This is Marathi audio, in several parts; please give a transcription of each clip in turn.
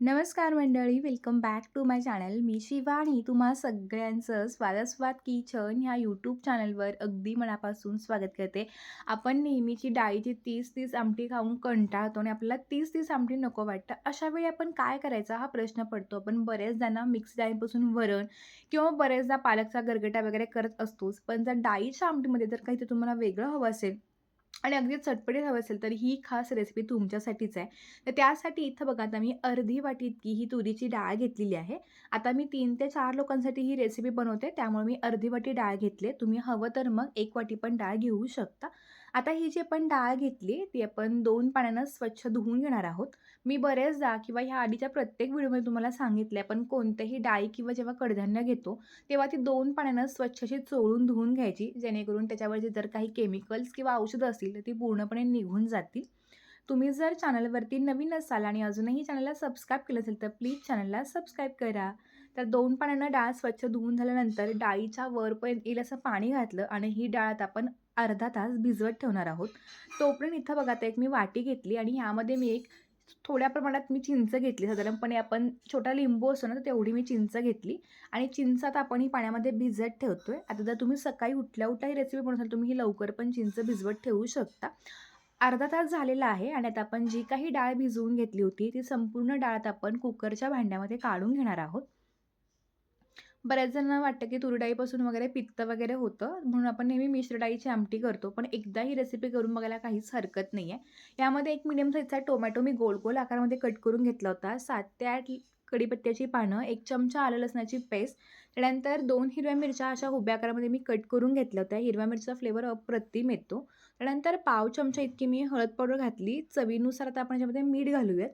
नमस्कार मंडळी, welcome back to my channel. मी शिवाणी तुम्हा सगळ्यांचं स्वादास्वाद किचन ह्या यूट्यूब चॅनलवर अगदी मनापासून स्वागत करते. आपण नेहमीची डाळीची तीस तीस आमटी खाऊन कंटाळतो आणि आपल्याला तीस तीस आमटी नको वाटतं. अशा वेळी आपण काय करायचा हा प्रश्न पडतो. आपण बऱ्याचदा मिक्स डाळीपासून वरण किंवा बऱ्याचदा पालकचा गरगटा वगैरे करत असतोच. पण जर डाळीच्या आमटीमध्ये जर काही तुम्हाला वेगळं हवं असेल आणि अगदी चटपटीत हवं असेल तर ही खास रेसिपी तुमच्यासाठीच आहे. तर त्यासाठी इथं बघा आता मी अर्धी वाटी इतकी ही तुरीची डाळ घेतलेली आहे. आता मी तीन ते चार लोकांसाठी ही रेसिपी बनवते त्यामुळे मी अर्धी वाटी डाळ घेतली तुम्ही हवं तर मग एक वाटी पण डाळ घेऊ शकता. आता ही जी आपण डाळ घेतली ती आपण दोन पाण्यानं स्वच्छ धुवून घेणार आहोत. मी बरेचदा किंवा ह्या आधीच्या प्रत्येक व्हिडिओमध्ये तुम्हाला सांगितलं आहे आपण कोणत्याही डाळी किंवा जेव्हा कडधान्य घेतो तेव्हा ती दोन पाण्यानं स्वच्छशी चोळून धुवून घ्यायची जेणेकरून त्याच्यावर जे जर काही केमिकल्स किंवा औषधं असतील तर ती पूर्णपणे निघून जातील. तुम्ही जर चॅनलवरती नवीन असाल आणि अजूनही चॅनलला सबस्क्राईब केलं असेल तर प्लीज चॅनलला सबस्क्राईब करा. तर दोन पाण्यानं डाळ स्वच्छ धुवून झाल्यानंतर डाळीच्या वरपर्यंत येईल असं पाणी घातलं आणि ही डाळ आता आपण अर्धा तास भिजवत ठेवणार आहोत. तोपर्यंत इथं बघा आता एक मी वाटी घेतली आणि यामध्ये मी एक थोड्या प्रमाणात मी चिंच घेतली. साधारणपणे आपण छोटा लिंबू असतो ना तर तेवढी मी चिंच घेतली आणि चिंच आता आपण ही पाण्यामध्ये भिजत ठेवतो आहे आता जर तुम्ही सकाळी उठल्या-उठल्या ही रेसिपी बनवसाल तुम्ही ही लवकर पण चिंच भिजवत ठेवू शकता. अर्धा तास झालेला आहे आणि आता आपण जी काही डाळ भिजवून घेतली होती ती संपूर्ण डाळ आता आपण कुकरच्या भांड्यामध्ये काढून घेणार आहोत. बऱ्याच जणांना वाटतं की तुरडाईपासून वगैरे पित्त वगैरे होतं म्हणून आपण नेहमी मिश्र डाळीची आमटी करतो. पण एकदा ही रेसिपी करून बघायला काहीच हरकत नाही आहे. यामध्ये एक मिडियम साईजचा टोमॅटो मी गोल-गोल आकारामध्ये कट करून घेतला होता. सात ते आठ कढीपत्त्याची पानं, एक चमचा आलं लसणाची पेस्ट, त्यानंतर दोन हिरव्या मिरच्या अशा उभ्या आकारामध्ये मी कट करून घेतल्या होत्या. हिरव्या मिरचा फ्लेवर अप्रतिम येतो. त्यानंतर पाव चमचा इतकी मी हळद पावडर घातली. चवीनुसार आता आपण याच्यामध्ये मीठ घालूयात.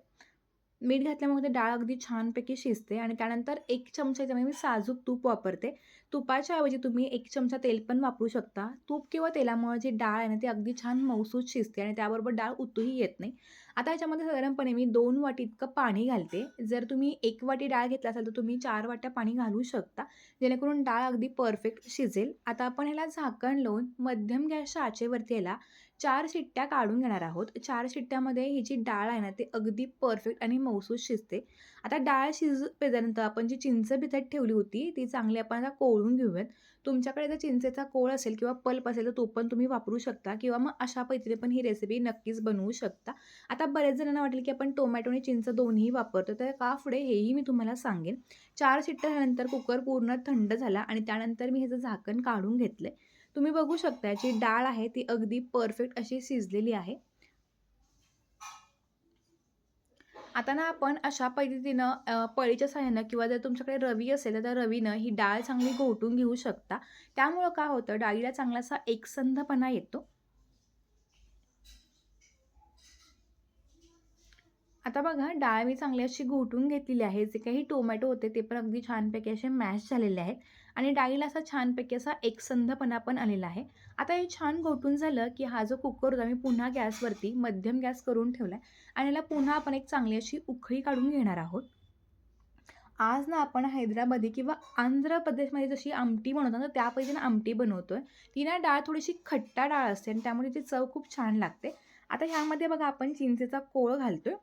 मीठ घातल्यामुळे ते डाळ अगदी छानपैकी शिजते आणि त्यानंतर एक चमचा याच्यामध्ये मी साजूक तूप वापरते. तुपाच्या ऐवजी तुम्ही एक चमचा तेल पण वापरू शकता. तूप किंवा तेलामुळे जी डाळ आहे ना ती अगदी छान मऊसूत शिजते आणि त्याबरोबर डाळ उतूही येत नाही. आता याच्यामध्ये साधारणपणे मी दोन वाटी इतकं पाणी घालते. जर तुम्ही एक वाटी डाळ घेतला असाल तर तुम्ही चार वाट्या पाणी घालू शकता. जेणेकरून डाळ अगदी परफेक्ट शिजेल. आता आपण ह्याला झाकण लावून मध्यम गॅसच्या आचेवरती याला चार शिट्ट्या काढून घेणार आहोत. चार शिट्ट्यामध्ये ही जी डाळ आहे ना ती अगदी परफेक्ट आणि मऊसूत शिजते. आता डाळ शिजेपर्यंत आपण जी चिंच भिजत ठेवली होती ती चांगली आपण आता कोळ करून घेऊयात. तुमच्याकडे जर चिंचेचा कोळ असेल किंवा पल्प असेल तर तो पण तुम्ही वापरू शकता किंवा मग अशा पद्धतीने पण ही रेसिपी नक्कीच बनवू शकता. आता बऱ्याच जणांना वाटेल की आपण टोमॅटो आणि चिंच दोन्ही वापरतो तर का पुढे हेही मी तुम्हाला सांगेन. 4 शिट्ट्या झाल्यानंतर कुकर पूर्ण थंड झाला आणि त्यानंतर मी ह्याचं झाकण काढून घेतलं तुम्ही बघू शकता जी डाळ आहे ती अगदी परफेक्ट अशी शिजलेली आहे. आता ना आपण अशा पद्धतीनं पळीच्या साह्यानं किंवा जर तुमच्याकडे रवी असेल तर त्या रवीनं ही डाळ चांगली घोटून घेऊ शकता. त्यामुळं काय होतं डाळीला चांगलासा एकसंधपणा येतो. आता बघा डाळ मी चांगली अशी घोटून घेतलेली आहे. जे काही टोमॅटो होते ते पण अगदी छानपैकी असे मॅश झालेले आहेत आणि डाळीला असा छानपैकी असा एकसंधपणा पण आलेला आहे. आता हे छान घोटून झालं की हा जो कुकर होता मी पुन्हा गॅसवरती मध्यम गॅस करून ठेवला आहे आणि याला पुन्हा आपण एक चांगली अशी उखळी काढून घेणार आहोत. आज ना आपण हैदराबादी किंवा आंध्र प्रदेशमध्ये जशी आमटी बनवतो ना त्या पद्धतीने आमटी बनवतोय. ती ना डाळ थोडीशी खट्टा डाळ असते आणि त्यामुळे ती चव खूप छान लागते. आता ह्यामध्ये बघा आपण चिंचेचा कोळ आहे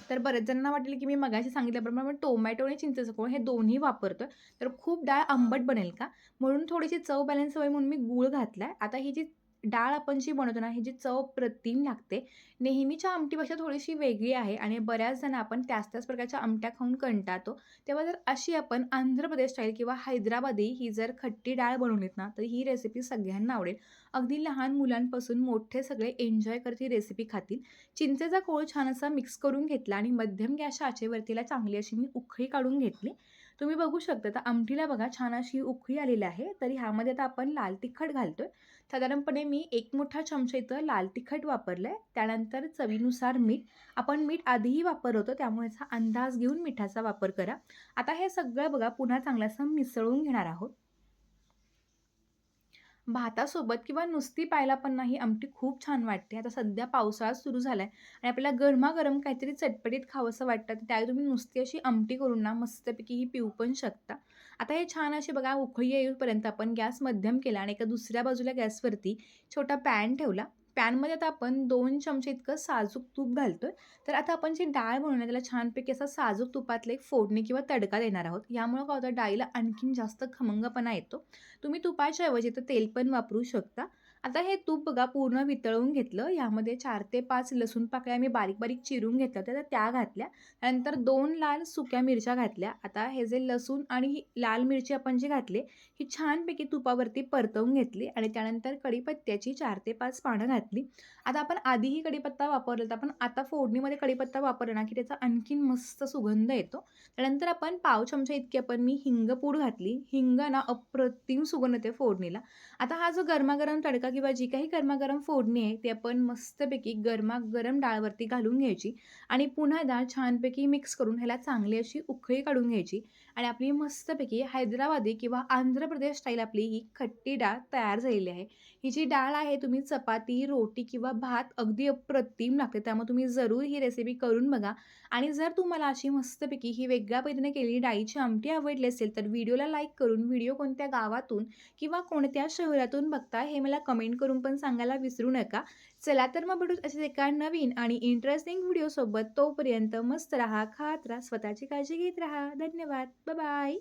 तर बरेच जणांना वाटेल की मी मगाशी सांगितल्याप्रमाणे आपण टोमॅटो आणि चिंचेचं कोळ हे दोन्ही वापरतोय. तर खूप डाळ आंबट बनेल का? म्हणून थोडीशी चव बॅलन्स व्हावी म्हणून मी गूळ घातला आहे आता ही जी डाळ आपण जी बनवतो ना ह्याची चव प्रतिम लागते. नेहमीच्या आमटीपेक्षा थोडीशी वेगळी आहे आणि बऱ्याच जण आपण त्याच-त्याच प्रकारच्या आमट्या खाऊन कंटाळतो. तेव्हा जर अशी आपण आंध्र प्रदेश स्टाईल किंवा हैदराबादी ही जर खट्टी डाळ बनवलीत ना तर ही रेसिपी सगळ्यांना आवडेल. अगदी लहान मुलांपासून मोठे सगळे एन्जॉय करत ही रेसिपी खातील. चिंचेचा कोळ छान असा मिक्स करून घेतला आणि मध्यम गॅसच्या आचेवरतीला चांगली अशी मी उखळी काढून घेतली. तुम्ही बघू शकता तर आमटीला बघा छान अशी उखळी आलेली आहे. तरी ह्यामध्ये आता आपण लाल तिखट घालतोय. साधारणपणे मी एक मोठा चमचा इथं लाल तिखट वापरलं आहे त्यानंतर चवीनुसार मीठ. आपण मीठ आधीही वापर होतो त्यामुळे याचा अंदाज घेऊन मिठाचा वापर करा. आता हे सगळं बघा पुन्हा चांगलं असं मिसळून घेणार आहोत. भातासोबत किंवा नुसती पाहायला पण नाही आमटी खूप छान वाटते. आता सध्या पावसाळा सुरू झाला आहे आणि आपल्याला गरमागरम काहीतरी चटपटीत खावंसं वाटतं. तर त्यावेळी तुम्ही नुसती अशी आमटी करून ना मस्तपैकी ही पिऊ पण शकता. आता हे छान अशी बघा उखळी येईपर्यंत आपण गॅस मध्यम केला आणि एका दुसऱ्या बाजूला गॅसवरती छोटा पॅन ठेवला. पॅनमध्ये आता आपण दोन चमचे इतकं साजूक तूप घालतो आहे तर आता आपण जी डाळ बनवणार त्याला छानपैकी असा साजूक तुपातलं एक फोडणी किंवा तडका देणार आहोत. यामुळं काय होतं डाळीला आणखीन जास्त खमंगपणा येतो. तुम्ही तुपाच्या ऐवजी तर तेल पण वापरू शकता. आता हे तूप बघा पूर्ण वितळवून घेतलं. यामध्ये चार ते पाच लसूण पाकळ्या मी बारीक-बारीक चिरून घेतल्या होत्या, तर त्या घातल्या. त्यानंतर दोन लाल सुक्या मिरच्या घातल्या. आता हे जे लसूण आणि लाल मिरची आपण जी घातली, ही छानपैकी तुपावरती परतवून घेतली आणि त्यानंतर कढीपत्त्याची चार ते पाच पानं घातली. आता आपण आधीही कढीपत्ता वापरला होता, पण आता फोडणीमध्ये कढीपत्ता वापरला ना, की त्याचा आणखीन मस्त सुगंध येतो. त्यानंतर आपण पाव चमचा इतकी आपण मी हिंगपूड घातली. हिंग ना अप्रतिम सुगंध येते फोडणीला. आता हा जो गरमागरम तडका किंवा जी काही गरमागरम फोडणी आहे, ती आपण मस्तपैकी गरमागरम डाळवरती घालून घ्यायची आणि पुन्हा डाळ छानपैकी मिक्स करून ह्याला चांगली अशी उकळी काढून घ्यायची. आणि आपली मस्तपैकी हैदराबादी किंवा आंध्र प्रदेश स्टाईल आपली ही खट्टी डाळ तयार झालेली आहे. ही जी डाळ आहे तुम्ही चपाती, रोटी किंवा भात अगदी अप्रतिम लागते. त्यामुळे तुम्ही जरूर ही रेसिपी करून बघा आणि जर तुम्हाला अशी मस्तपैकी ही वेगळ्या पद्धतीने केलेली डाळीची आमटी आवडली असेल, तर व्हिडिओला लाईक करून व्हिडिओ कोणत्या गावातून किंवा कोणत्या शहरातून बघता हे मला कमेंट करून पण सांगायला विसरू नका. चला तर मग भेटूच असेच एका नवीन आणि इंटरेस्टिंग व्हिडिओसोबत. तोपर्यंत मस्त राहा, खात राहा, स्वतःची काळजी घेत राहा. धन्यवाद. Bye-bye.